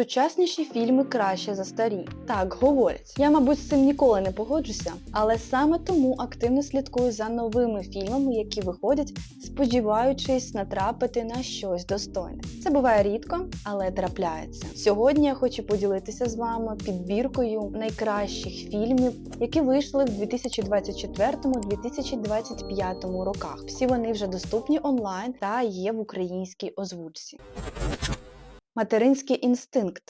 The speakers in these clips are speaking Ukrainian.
Сучасніші фільми краще за старі. Так говорять. Я, мабуть, з цим ніколи не погоджуся, але саме тому активно слідкую за новими фільмами, які виходять, сподіваючись натрапити на щось достойне. Це буває рідко, але трапляється. Сьогодні я хочу поділитися з вами підбіркою найкращих фільмів, які вийшли в 2024-2025 роках. Всі вони вже доступні онлайн та є в українській озвучці. Материнський інстинкт.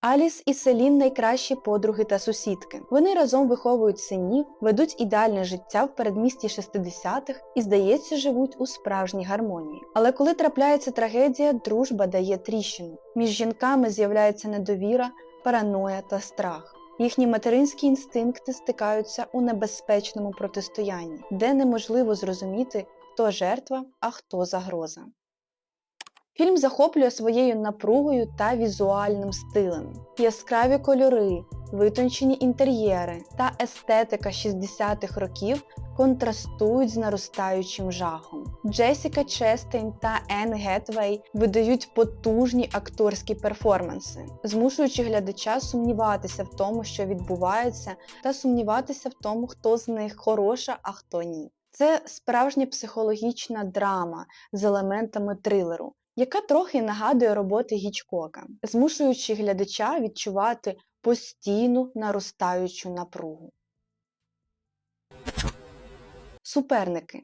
Аліс і Селін найкращі подруги та сусідки. Вони разом виховують синів, ведуть ідеальне життя в передмісті 60-х і, здається, живуть у справжній гармонії. Але коли трапляється трагедія, дружба дає тріщину. Між жінками з'являється недовіра, параноя та страх. Їхні материнські інстинкти стикаються у небезпечному протистоянні, де неможливо зрозуміти, хто жертва, а хто загроза. Фільм захоплює своєю напругою та візуальним стилем. Яскраві кольори, витончені інтер'єри та естетика 60-х років контрастують з наростаючим жахом. Джесіка Честейн та Енн Гетвей видають потужні акторські перформанси, змушуючи глядача сумніватися в тому, що відбувається, та сумніватися в тому, хто з них хороша, а хто ні. Це справжня психологічна драма з елементами трилеру яка трохи нагадує роботи Гічкока, змушуючи глядача відчувати постійну наростаючу напругу. Суперники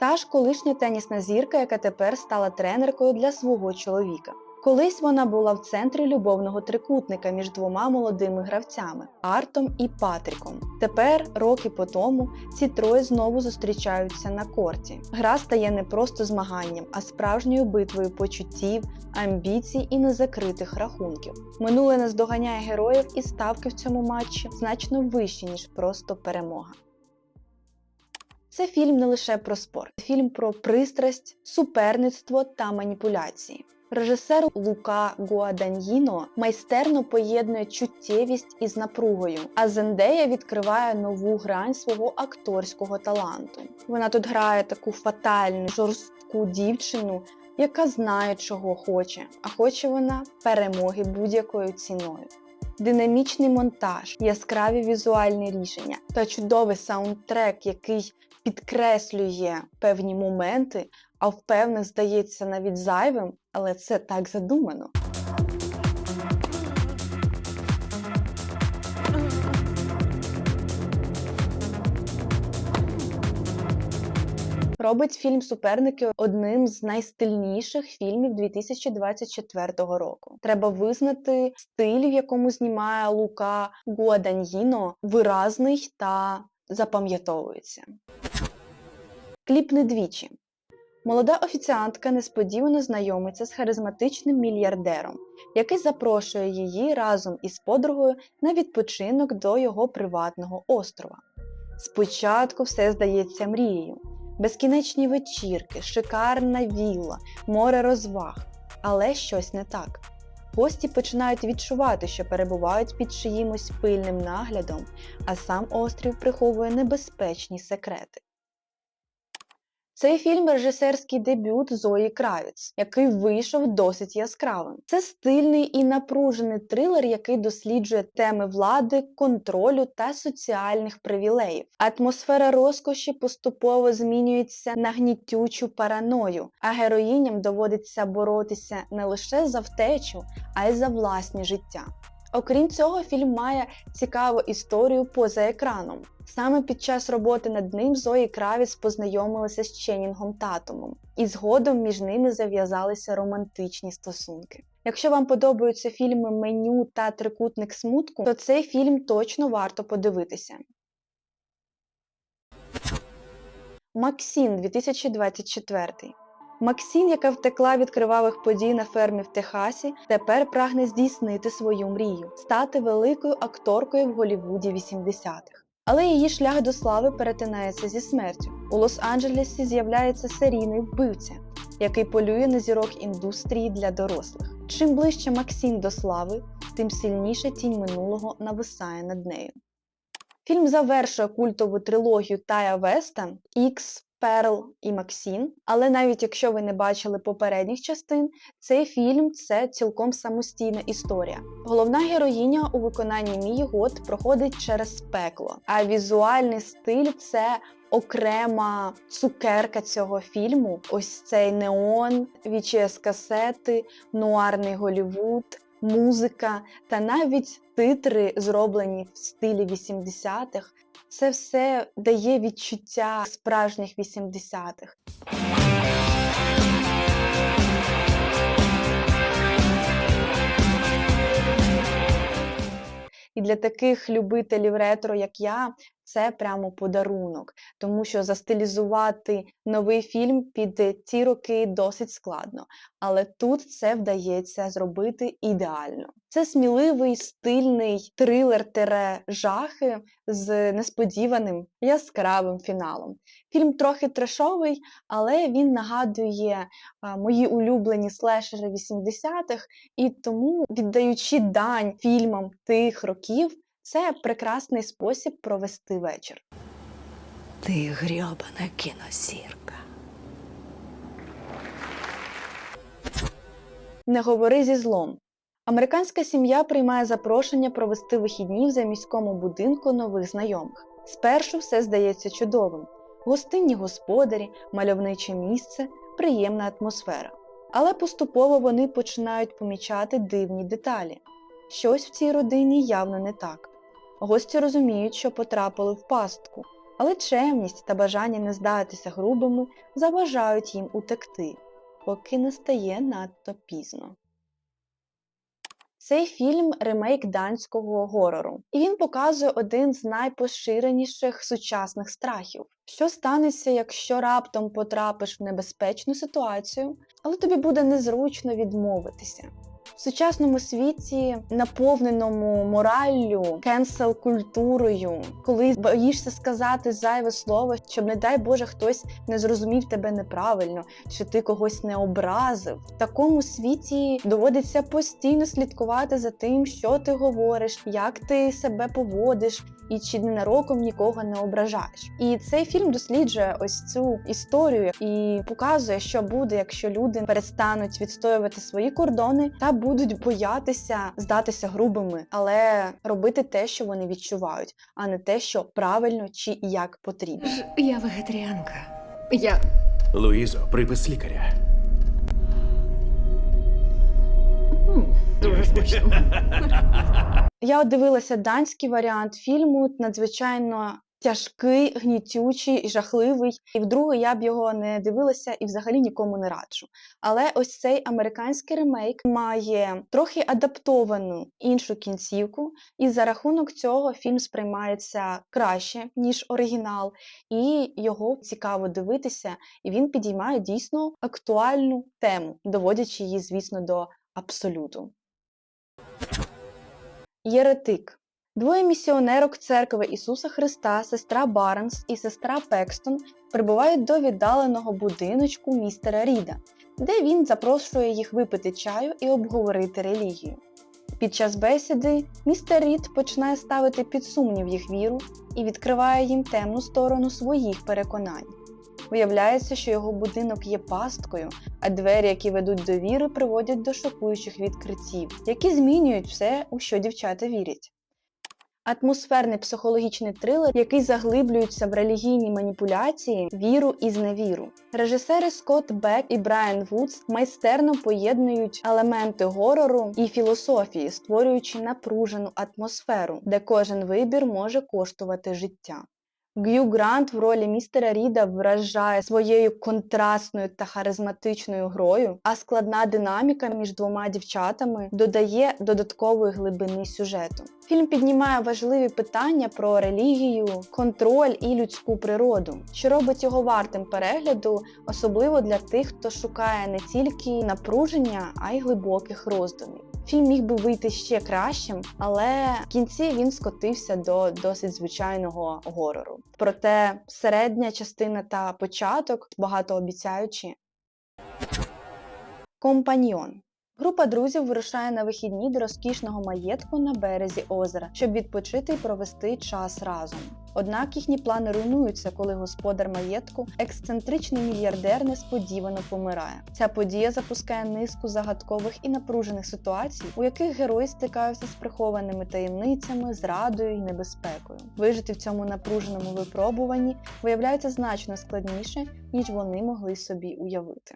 та ж колишня тенісна зірка, яка тепер стала тренеркою для свого чоловіка. Колись вона була в центрі любовного трикутника між двома молодими гравцями Артом і Патріком. Тепер, роки по тому, ці троє знову зустрічаються на корті. Гра стає не просто змаганням, а справжньою битвою почуттів, амбіцій і незакритих рахунків. Минуле наздоганяє героїв і ставки в цьому матчі значно вищі, ніж просто перемога. Це фільм не лише про спорт, це фільм про пристрасть, суперництво та маніпуляції. Режисер Лука Гуаданьїно майстерно поєднує чуттєвість із напругою, а Зендея відкриває нову грань свого акторського таланту. Вона тут грає таку фатальну, жорстку дівчину, яка знає, чого хоче, а хоче вона перемоги будь-якою ціною. Динамічний монтаж, яскраві візуальні рішення та чудовий саундтрек, який підкреслює певні моменти, а в певних здається навіть зайвим, але це так задумано. Робить фільм Суперники одним з найстильніших фільмів 2024 року. Треба визнати стиль, в якому знімає Лука Гуаданьїно, виразний та запам'ятовується. Кліп не двічі. Молода офіціантка несподівано знайомиться з харизматичним мільярдером, який запрошує її разом із подругою на відпочинок до його приватного острова. Спочатку все здається мрією: безкінечні вечірки, шикарна вілла, море розваг. Але щось не так. Гості починають відчувати, що перебувають під чиїмось пильним наглядом, а сам острів приховує небезпечні секрети. Цей фільм режисерський дебют Зої Кравіц, який вийшов досить яскравим. Це стильний і напружений трилер, який досліджує теми влади, контролю та соціальних привілеїв. Атмосфера розкоші поступово змінюється на гнітючу параною, а героїням доводиться боротися не лише за втечу, а й за власні життя. Окрім цього, фільм має цікаву історію поза екраном. Саме під час роботи над ним Зої Кравіц познайомилася з Ченінгом Татумом, і згодом між ними зав'язалися романтичні стосунки. Якщо вам подобаються фільми Меню та Трикутник смутку, то цей фільм точно варто подивитися. Максін 2024 Максін, яка втекла від кривавих подій на фермі в Техасі, тепер прагне здійснити свою мрію стати великою акторкою в Голлівуді 80-х. Але її шлях до слави перетинається зі смертю. У Лос-Анджелесі з'являється серійний вбивця, який полює на зірок індустрії для дорослих. Чим ближче Максін до слави, тим сильніше тінь минулого нависає над нею. Фільм завершує культову трилогію Тая Веста Ікс Перл і Максін. Але навіть якщо ви не бачили попередніх частин, цей фільм це цілком самостійна історія. Головна героїня у виконанні Мії Гот проходить через пекло, а візуальний стиль це окрема цукерка цього фільму. Ось цей неон, vhs касети, нуарний Голівуд, музика та навіть титри, зроблені в стилі 80-х. Це все дає відчуття справжніх 80-х. І для таких любителів ретро, як я, це прямо подарунок, тому що застилізувати новий фільм під ті роки досить складно. Але тут це вдається зробити ідеально. Це сміливий стильний трилер-жахи з несподіваним яскравим фіналом. Фільм трохи трешовий, але він нагадує мої улюблені слешери 80-х, і тому, віддаючи дань фільмам тих років, це прекрасний спосіб провести вечір. Ти грьобана кіносірка. Не говори зі злом. Американська сім'я приймає запрошення провести вихідні в заміському будинку нових знайомих. Спершу все здається чудовим: гостинні господарі, мальовниче місце, приємна атмосфера. Але поступово вони починають помічати дивні деталі. Щось в цій родині явно не так. Гості розуміють, що потрапили в пастку, але чемність та бажання не здатися грубими заважають їм утекти, поки не стає надто пізно. Цей фільм ремейк данського горору, і він показує один з найпоширеніших сучасних страхів. Що станеться, якщо раптом потрапиш в небезпечну ситуацію, але тобі буде незручно відмовитися. В сучасному світі, наповненому мораллю, кенсел-культурою, коли боїшся сказати зайве слово, щоб, не дай Боже, хтось не зрозумів тебе неправильно, чи ти когось не образив. В такому світі доводиться постійно слідкувати за тим, що ти говориш, як ти себе поводиш. І чи ненароком нікого не ображаєш. І цей фільм досліджує ось цю історію і показує, що буде, якщо люди перестануть відстоювати свої кордони та будуть боятися здатися грубими, але робити те, що вони відчувають, а не те, що правильно чи як потрібно. Я вегетаріанка. Я. Луїзо, припис лікаря. Дуже смачно. Я от дивилася данський варіант фільму, надзвичайно тяжкий, гнітючий і жахливий. І вдруге я б його не дивилася і взагалі нікому не раджу. Але ось цей американський ремейк має трохи адаптовану іншу кінцівку, і за рахунок цього фільм сприймається краще ніж оригінал, і його цікаво дивитися. І він підіймає дійсно актуальну тему, доводячи її, звісно, до абсолюту. Єретик. Двоє місіонерок церкви Ісуса Христа, сестра Барнс і сестра Пекстон прибувають до віддаленого будиночку містера Ріда, де він запрошує їх випити чаю і обговорити релігію. Під час бесіди містер Рід починає ставити під сумнів їх віру і відкриває їм темну сторону своїх переконань. Виявляється, що його будинок є пасткою, а двері, які ведуть до віри, приводять до шокуючих відкриттів, які змінюють все, у що дівчата вірять. Атмосферний психологічний трилер, який заглиблюється в релігійні маніпуляції, віру і зневіру. Режисери Скотт Бек і Брайан Вудс майстерно поєднують елементи горору і філософії, створюючи напружену атмосферу, де кожен вибір може коштувати життя. Г'ю Грант в ролі містера Ріда вражає своєю контрастною та харизматичною грою, а складна динаміка між двома дівчатами додає додаткової глибини сюжету. Фільм піднімає важливі питання про релігію, контроль і людську природу, що робить його вартим перегляду, особливо для тих, хто шукає не тільки напруження, а й глибоких роздумів. Фільм міг би вийти ще кращим, але в кінці він скотився до досить звичайного горору. Проте середня частина та початок багато обіцяючі. Компаньйон. Група друзів вирушає на вихідні до розкішного маєтку на березі озера, щоб відпочити і провести час разом. Однак їхні плани руйнуються, коли господар маєтку, ексцентричний мільярдер, несподівано помирає. Ця подія запускає низку загадкових і напружених ситуацій, у яких герої стикаються з прихованими таємницями, зрадою і небезпекою. Вижити в цьому напруженому випробуванні виявляється значно складніше, ніж вони могли собі уявити.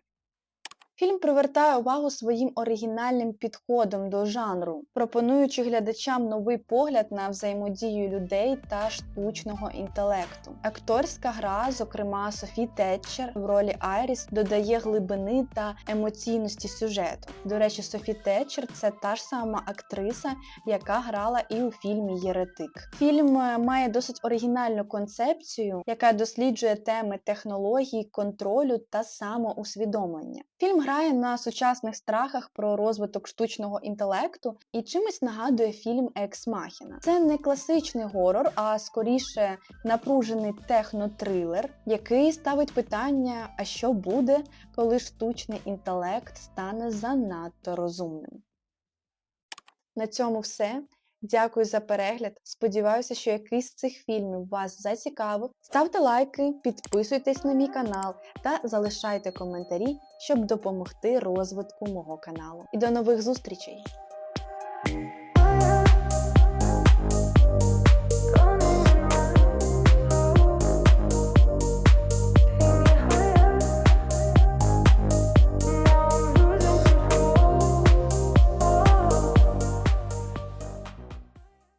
Фільм привертає увагу своїм оригінальним підходом до жанру, пропонуючи глядачам новий погляд на взаємодію людей та штучного інтелекту. Акторська гра, зокрема Софі Тетчер в ролі Айріс, додає глибини та емоційності сюжету. До речі, Софі Тетчер це та ж сама актриса, яка грала і у фільмі Єретик. Фільм е, має досить оригінальну концепцію, яка досліджує теми технологій, контролю та самоусвідомлення. Фільм грає на сучасних страхах про розвиток штучного інтелекту і чимось нагадує фільм Екс Махіна. Це не класичний горор, а скоріше напружений технотрилер, який ставить питання: а що буде, коли штучний інтелект стане занадто розумним. На цьому все. Дякую за перегляд. Сподіваюся, що якийсь з цих фільмів вас зацікавив. Ставте лайки, підписуйтесь на мій канал та залишайте коментарі, щоб допомогти розвитку мого каналу. І до нових зустрічей!